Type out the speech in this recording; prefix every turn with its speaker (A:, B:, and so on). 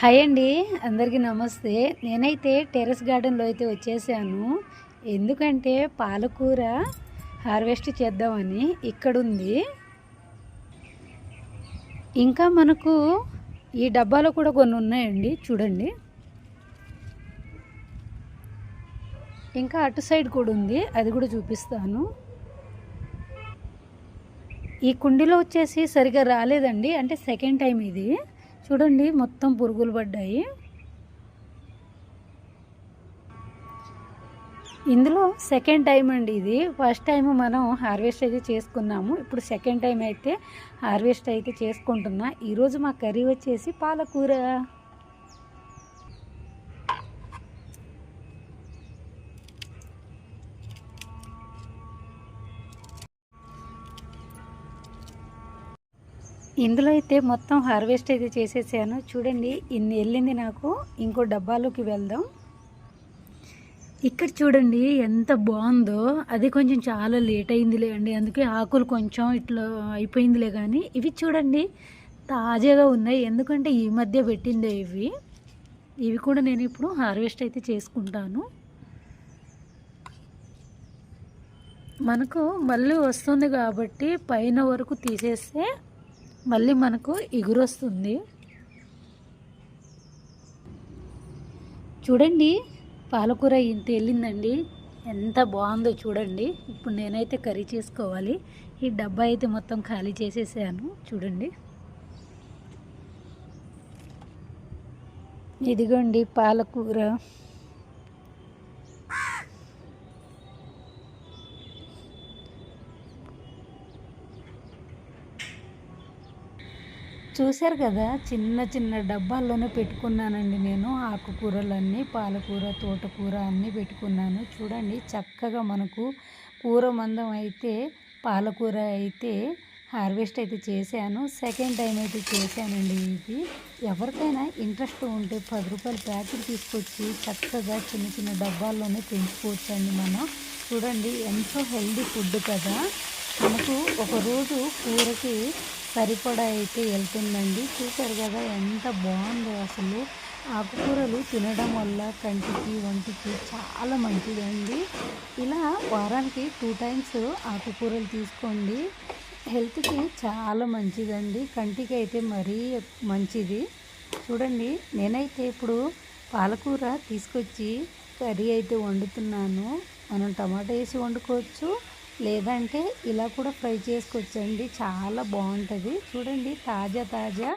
A: Hi అండి అందరికీ నమస్తే. నేనైతే టెర్రస్ గార్డెన్లో అయితే వచ్చేసాను. ఎందుకంటే పాలకూర హార్వెస్ట్ చేద్దామని ఇక్కడుంది. ఇంకా మనకు ఈ డబ్బాలో కూడా కొన్ని ఉన్నాయండి చూడండి. ఇంకా అటు సైడ్ కూడా ఉంది అది కూడా చూపిస్తాను. ఈ కుండీలో వచ్చేసి సరిగా రాలేదండి అంటే సెకండ్ టైం ఇది. చూడండి మొత్తం పురుగులు పడ్డాయి. ఇందులో సెకండ్ టైం అండి ఇది. ఫస్ట్ టైం మనం హార్వెస్ట్ అయితే చేసుకున్నాము. ఇప్పుడు సెకండ్ టైం అయితే హార్వెస్ట్ అయితే చేసుకుంటున్నా. ఈరోజు మా కర్రీ వచ్చేసి పాలకూర. ఇందులో అయితే మొత్తం హార్వెస్ట్ అయితే చేసేసాను. చూడండి ఇన్ని వెళ్ళింది నాకు. ఇంకో డబ్బాలోకి వెళ్దాం. ఇక్కడ చూడండి ఎంత బాగుందో. అది కొంచెం చాలా లేట్ అయిందిలే అండి. అందుకే ఆకులు కొంచెం ఇట్లా అయిపోయిందిలే కానీ. ఇవి చూడండి తాజాగా ఉన్నాయి. ఎందుకంటే ఈ మధ్య పెట్టిందే ఇవి. ఇవి కూడా నేను ఇప్పుడు హార్వెస్ట్ అయితే చేసుకుంటాను. మనకు మళ్ళీ వస్తుంది కాబట్టి పైన వరకు తీసేస్తే మళ్ళీ మనకు ఎగురు వస్తుంది చూడండి పాలకూర ఇంత వెళ్ళిందండి ఎంత బాగుందో చూడండి. ఇప్పుడు నేనైతే కర్రీ చేసుకోవాలి. ఈ డబ్బా అయితే మొత్తం ఖాళీ చేసేసాను. చూడండి. ఇదిగోండి పాలకూర. చూశారు కదా చిన్న చిన్న డబ్బాల్లోనే పెట్టుకున్నానండి నేను. ఆకుకూరలన్నీ పాలకూర తోటకూర అన్నీ పెట్టుకున్నాను. చూడండి చక్కగా మనకు కూర మందం అయితే పాలకూర అయితే హార్వెస్ట్ అయితే చేశాను. సెకండ్ టైం అయితే చేశానండి ఇది. ఎవరికైనా ఇంట్రెస్ట్ ఉంటే పది రూపాయల ప్యాకెట్ తీసుకొచ్చి చక్కగా చిన్న చిన్న డబ్బాల్లోనే పెంచుకోవచ్చు అండి మనం. చూడండి ఎంతో హెల్దీ ఫుడ్ కదా. మనకు ఒకరోజు కూరకి సరిపడా అయితే వెళ్తుందండి. చూసారు కదా ఎంత బాగుందో అసలు. ఆకుకూరలు తినడం వల్ల కంటికి వంటికి చాలా మంచిదండి. ఇలా వారానికి టూ టైమ్స్ ఆకుకూరలు తీసుకోండి. హెల్త్కి చాలా మంచిదండి. కంటికి అయితే మరీ మంచిది. చూడండి నేనైతే ఇప్పుడు పాలకూర తీసుకొచ్చి కర్రీ అయితే వండుతున్నాను. మనం టమాటా వేసి వండుకోవచ్చు. లేదంటే ఇలా కూడా ఫ్రై చేసుకోవచ్చండి చాలా బాగుంటుంది. చూడండి తాజా తాజా